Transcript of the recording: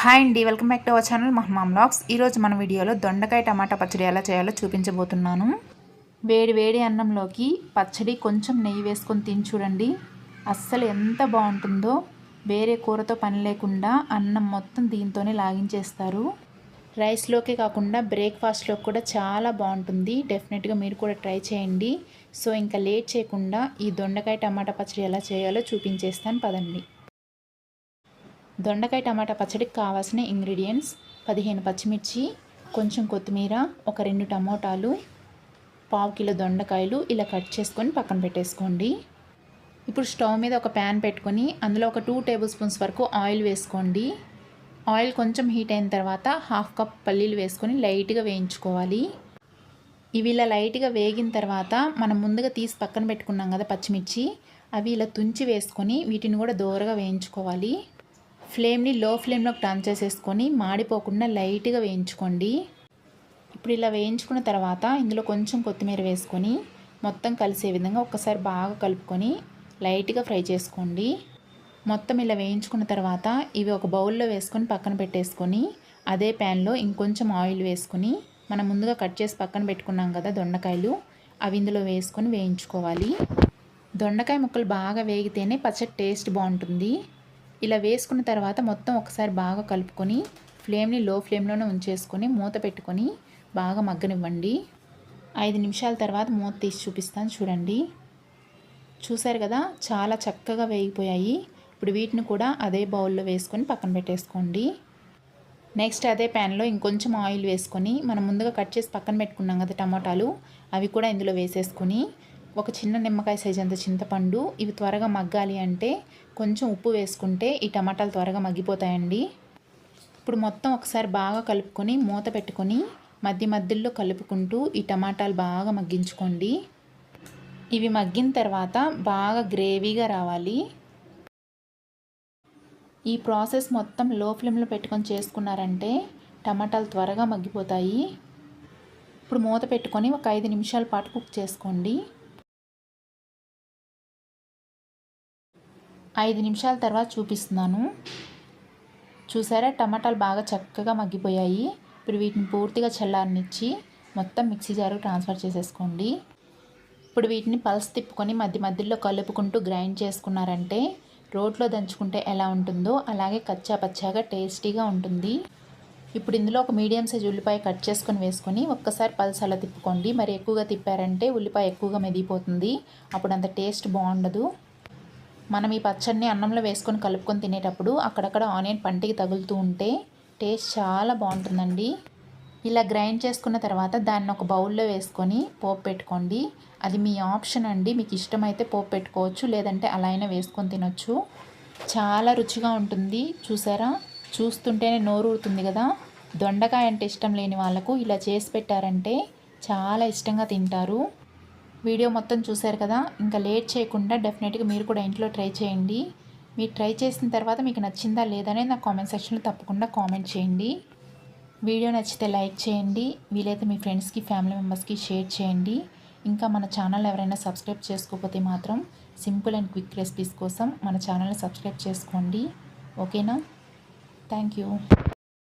Hi అండి welcome back to our channel Mahamma vlogs. ఈరోజు మన వీడియోలో దొండకాయ టమాటా పచ్చడి ఎలా చేయాలో చూపించబోతున్నాను. వేడి వేడి అన్నంలోకి పచ్చడి కొంచెం నెయ్యి వేసుకొని తిని చూడండి. అస్సలు ఎంత బాగుంటుందో వేరే కూరతో పని లేకుండా అన్నం మొత్తం దీంతోనే లాగించేస్తారు. రైస్లోకే కాకుండా బ్రేక్ఫాస్ట్లో కూడా చాలా బాగుంటుంది. డెఫినెట్గా మీరు కూడా ట్రై చేయండి. సో ఇంకా లేట్ చేయకుండా ఈ దొండకాయ టమాటా పచ్చడి ఎలా చేయాలో చూపించేస్తాను. పదండి. దొండకాయ టమాటా పచ్చడికి కావాల్సిన ఇంగ్రీడియంట్స్ పదిహేను పచ్చిమిర్చి కొంచెం కొత్తిమీర ఒక రెండు టమోటాలు పావు కిలో దొండకాయలు ఇలా కట్ చేసుకొని పక్కన పెట్టేసుకోండి. ఇప్పుడు స్టవ్ మీద ఒక ప్యాన్ పెట్టుకొని అందులో ఒక టూ టేబుల్ స్పూన్స్ వరకు ఆయిల్ వేసుకోండి. ఆయిల్ కొంచెం హీట్ అయిన తర్వాత హాఫ్ కప్ పల్లీలు వేసుకొని లైట్గా వేయించుకోవాలి. ఇవి ఇలా లైట్గా వేగిన తర్వాత మనం ముందుగా తీసి పక్కన పెట్టుకున్నాం కదా పచ్చిమిర్చి అవి ఇలా తుంచి వేసుకొని వీటిని కూడా దోరగా వేయించుకోవాలి. ఫ్లేమ్ని లో ఫ్లేమ్లోకి టర్న్ చేసేసుకొని మాడిపోకుండా లైట్గా వేయించుకోండి. ఇప్పుడు ఇలా వేయించుకున్న తర్వాత ఇందులో కొంచెం కొత్తిమీర వేసుకొని మొత్తం కలిసే విధంగా ఒక్కసారి బాగా కలుపుకొని లైట్గా ఫ్రై చేసుకోండి. మొత్తం ఇలా వేయించుకున్న తర్వాత ఇవి ఒక బౌల్లో వేసుకొని పక్కన పెట్టేసుకొని అదే ప్యాన్లో ఇంకొంచెం ఆయిల్ వేసుకొని మనం ముందుగా కట్ చేసి పక్కన పెట్టుకున్నాం కదా దొండకాయలు అవి ఇందులో వేసుకొని వేయించుకోవాలి. దొండకాయ ముక్కలు బాగా వేగితేనే పచ్చడి టేస్ట్ బాగుంటుంది. ఇలా వేసుకున్న తర్వాత మొత్తం ఒకసారి బాగా కలుపుకొని ఫ్లేమ్ని లో ఫ్లేమ్లోనే ఉంచేసుకొని మూత పెట్టుకొని బాగా మగ్గనివ్వండి. ఐదు నిమిషాల తర్వాత మూత తీసి చూపిస్తాను చూడండి. చూశారు కదా చాలా చక్కగా వేగిపోయాయి. ఇప్పుడు వీటిని కూడా అదే బౌల్లో వేసుకొని పక్కన పెట్టేసుకోండి. నెక్స్ట్ అదే ప్యాన్లో ఇంకొంచెం ఆయిల్ వేసుకొని మనం ముందుగా కట్ చేసి పక్కన పెట్టుకున్నాం కదా టమాటాలు అవి కూడా ఇందులో వేసేసుకొని ఒక చిన్న నిమ్మకాయ సైజ్ అంత చింతపండు ఇవి త్వరగా మగ్గాలి అంటే కొంచెం ఉప్పు వేసుకుంటే ఈ టమాటాలు త్వరగా మగ్గిపోతాయండి. ఇప్పుడు మొత్తం ఒకసారి బాగా కలుపుకొని మూత పెట్టుకొని మధ్య మధ్యలో కలుపుకుంటూ ఈ టమాటాలు బాగా మగ్గించుకోండి. ఇవి మగ్గిన తర్వాత బాగా గ్రేవీగా రావాలి. ఈ ప్రాసెస్ మొత్తం లో ఫ్లేమ్లో పెట్టుకొని చేసుకున్నారంటే టమాటాలు త్వరగా మగ్గిపోతాయి. ఇప్పుడు మూత పెట్టుకొని ఒక ఐదు నిమిషాల పాటు కుక్ చేసుకోండి. ఐదు నిమిషాల తర్వాత చూపిస్తున్నాను. చూసారా? టమాటాలు బాగా చక్కగా మగ్గిపోయాయి. ఇప్పుడు వీటిని పూర్తిగా చల్లారనిచ్చి మొత్తం మిక్సీ జారు ట్రాన్స్ఫర్ చేసేసుకోండి. ఇప్పుడు వీటిని పల్స్ తిప్పుకొని మధ్య మధ్యలో కలుపుకుంటూ గ్రైండ్ చేసుకున్నారంటే రోట్లో దంచుకుంటే ఎలా ఉంటుందో అలాగే కచ్చా పచ్చాగా టేస్టీగా ఉంటుంది. ఇప్పుడు ఇందులో ఒక మీడియం సైజ్ ఉల్లిపాయ కట్ చేసుకొని వేసుకొని ఒక్కసారి పల్స్ అలా తిప్పుకోండి. మరి ఎక్కువగా తిప్పారంటే ఉల్లిపాయ ఎక్కువగా మెదిగిపోతుంది. అప్పుడు అంత టేస్ట్ బాగుండదు. మనం ఈ పచ్చడిని అన్నంలో వేసుకొని కలుపుకొని తినేటప్పుడు అక్కడక్కడ ఆనియన్ పంటికి తగులుతూ ఉంటే టేస్ట్ చాలా బాగుంటుందండి. ఇలా గ్రైండ్ చేసుకున్న తర్వాత దాన్ని ఒక బౌల్లో వేసుకొని పోపు పెట్టుకోండి. అది మీ ఆప్షన్ అండి. మీకు ఇష్టమైతే పోపు పెట్టుకోవచ్చు లేదంటే అలా అయినా వేసుకొని తినొచ్చు. చాలా రుచిగా ఉంటుంది. చూసారా? చూస్తుంటేనే నోరు ఊరుతుంది కదా. దొండకాయ అంటే ఇష్టం లేని వాళ్ళకు ఇలా చేసి పెట్టారంటే చాలా ఇష్టంగా తింటారు. వీడియో మొత్తం చూశారు కదా ఇంకా లేట్ చేయకుండా డెఫినెట్గా మీరు కూడా ఇంట్లో ట్రై చేయండి. మీరు ట్రై చేసిన తర్వాత మీకు నచ్చిందా లేదనే నా కామెంట్ సెక్షన్లో తప్పకుండా కామెంట్ చేయండి. వీడియో నచ్చితే లైక్ చేయండి వీలైతే మీ ఫ్రెండ్స్కి ఫ్యామిలీ మెంబర్స్కి షేర్ చేయండి. ఇంకా మన ఛానల్ ఎవరైనా సబ్స్క్రైబ్ చేసుకోకపోతే మాత్రం సింపుల్ అండ్ క్విక్ రెసిపీస్ కోసం మన ఛానల్ని సబ్స్క్రైబ్ చేసుకోండి. ఓకేనా? Thank you.